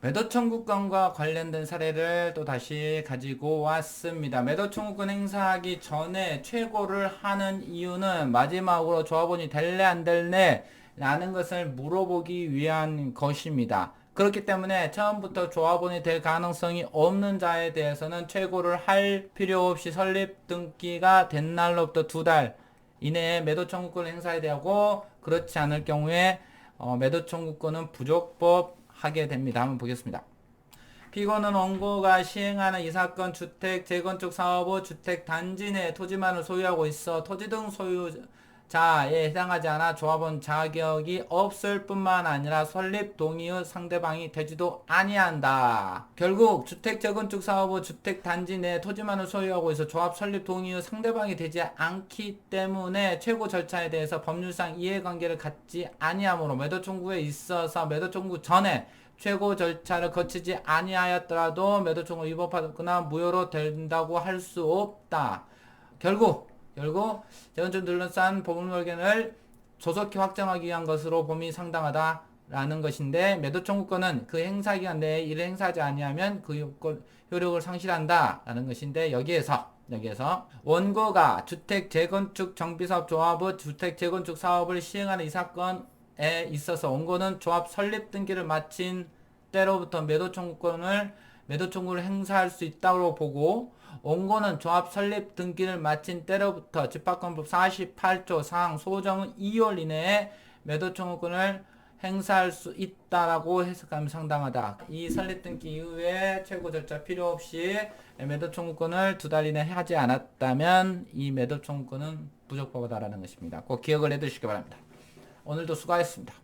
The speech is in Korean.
매도 청구권과 관련된 사례를 또 다시 가지고 왔습니다. 매도 청구권 행사하기 전에 최고를 하는 이유는 마지막으로 조합원이 될래 안 될래 라는 것을 물어보기 위한 것입니다. 그렇기 때문에 처음부터 조합원이 될 가능성이 없는 자에 대해서는 최고를 할 필요 없이 설립 등기가 된 날로부터 두 달 이내에 매도 청구권을 행사해야 되고 그렇지 않을 경우에 어, 매도 청구권은 부족법 하게 됩니다. 한번 보겠습니다. 피고는 원고가 시행하는 이 사건 주택 재건축 사업 후 주택 단지 내 토지만을 소유하고 있어 토지 등 소유 자에 해당하지 않아 조합원 자격이 없을 뿐만 아니라 설립 동의의 상대방이 되지도 아니한다. 결국 주택 재건축 사업 후 주택 단지 내 토지만을 소유하고 있어 조합 설립 동의의 상대방이 되지 않기 때문에 최고 절차에 대해서 법률상 이해관계를 갖지 아니하므로 매도 청구에 있어서 매도 청구 전에 최고 절차를 거치지 아니하였더라도 매도 청구 위법하거나 무효로 된다고 할 수 없다. 결국 결국 재건축 둘러싼 의견을 조속히 확정하기 위한 것으로 봄이 상당하다 라는 것인데 매도 청구권은 그 행사 기간 내에 이를 행사하지 아니하면 그 효권, 효력을 상실한다 라는 것인데 여기에서 여기에서 원고가 주택 재건축 정비사업 조합의 주택 재건축 사업을 시행하는 이 사건에 있어서 원고는 조합 설립 등기를 마친 때로부터 매도 청구권을 매도 청구를 행사할 수 있다고 보고 원고는 조합 설립 등기를 마친 때로부터 집합권법 48조 사항 소정은 2월 이내에 매도 청구권을 행사할 수 있다라고 해석하면 상당하다. 이 설립 등기 이후에 최고 절차 필요 없이 매도 청구권을 두 달 이내 하지 않았다면 이 매도 청구권은 부적법하다라는 것입니다. 꼭 기억을 해 두시기 바랍니다. 오늘도 수고하셨습니다.